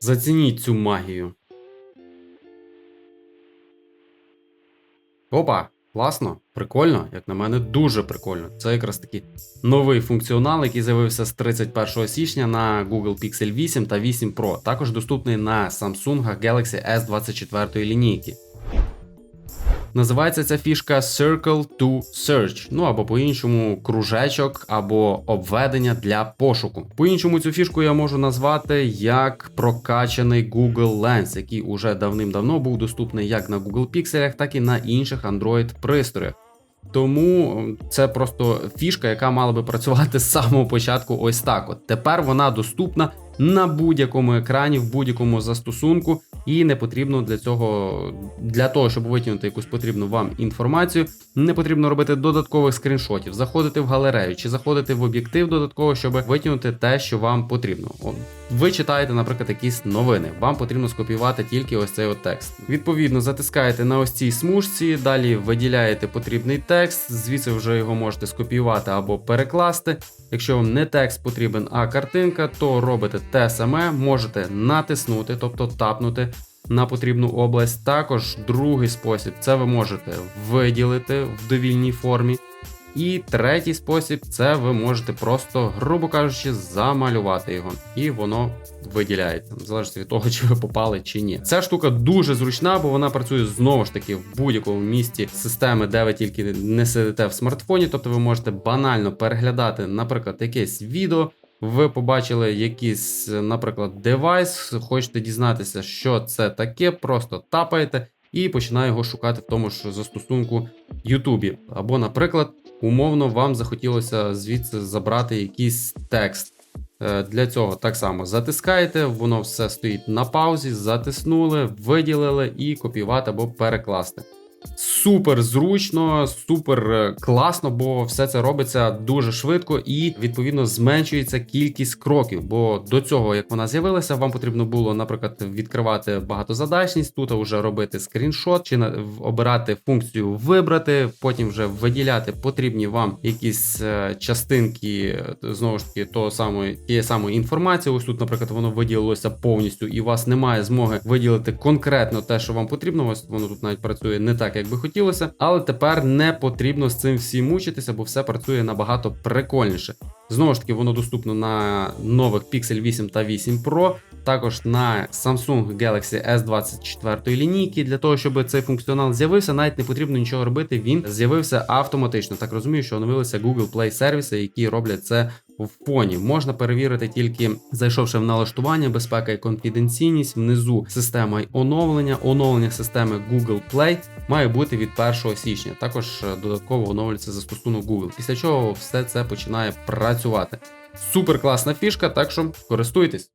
Зацініть цю магію. Опа, класно, прикольно, як на мене, дуже прикольно. Це якраз таки новий функціонал, який з'явився з 31 січня на Google Pixel 8 та 8 Pro. Також доступний на Samsung Galaxy S24 лінійки. Називається ця фішка Circle to Search, ну або по-іншому кружечок або обведення для пошуку. По-іншому цю фішку я можу назвати як прокачаний Google Lens, який уже давним-давно був доступний як на Google Pixel, так і на інших Android пристроях. Тому це просто фішка, яка мала би працювати з самого початку ось так. От тепер вона доступна на будь-якому екрані, в будь-якому застосунку, і не потрібно для цього, для того, щоб витягнути якусь потрібну вам інформацію, не потрібно робити додаткових скріншотів, заходити в галерею чи заходити в об'єктив додатково, щоб витягнути те, що вам потрібно. Ви читаєте, наприклад, якісь новини. Вам потрібно скопіювати тільки ось цей от текст. Відповідно, затискаєте на ось цій смужці, далі виділяєте потрібний текст, звідси вже його можете скопіювати або перекласти. Якщо вам не текст потрібен, а картинка, то робите те саме, можете натиснути, тобто тапнути на потрібну область. Також другий спосіб це ви можете виділити в довільній формі. І третій спосіб це ви можете просто, грубо кажучи, замалювати його, і воно виділяється, залежить від того, чи ви попали чи ні. Ця штука дуже зручна, бо вона працює знову ж таки в будь-якому місці системи, де ви тільки не сидите в смартфоні. Тобто ви можете банально переглядати, наприклад, якесь відео. Ви побачили якийсь, наприклад, девайс, хочете дізнатися, що це таке, просто тапаєте і починає його шукати в тому ж застосунку Ютубі. Або, наприклад, умовно вам захотілося звідси забрати якийсь текст. Е, Для цього так само затискаєте, воно все стоїть на паузі, затиснули, виділили і копіювати або перекласти. Супер зручно, супер е, класно, бо все це робиться дуже швидко і відповідно зменшується кількість кроків. Бо до цього, як вона з'явилася, вам потрібно було, наприклад, відкривати багатозадачність, тут вже робити скріншот, чи обирати функцію вибрати, потім вже виділяти потрібні вам якісь е, частинки е, знову ж таки того самої тієї самої інформації. Ось тут, наприклад, воно виділилося повністю, і у вас немає змоги виділити конкретно те, що вам потрібно. Ось воно тут навіть працює не так, як би хотілося, але тепер не потрібно з цим всім мучитися, бо все працює набагато прикольніше. Знову ж таки, воно доступно на нових Pixel 8 та 8 Pro, також на Samsung Galaxy S24 лінійки. Для того, щоб цей функціонал з'явився, навіть не потрібно нічого робити. Він з'явився автоматично. Так розумію, що оновилися Google Play сервіси, які роблять це в фоні. Можна перевірити тільки зайшовши в налаштування, безпека і конфіденційність. Внизу система оновлення. Оновлення системи Google Play має бути від 1 січня. Також е, додатково оновлюється застосунок Google. Після чого все це починає працювати. Супер класна фішка, так що користуйтесь.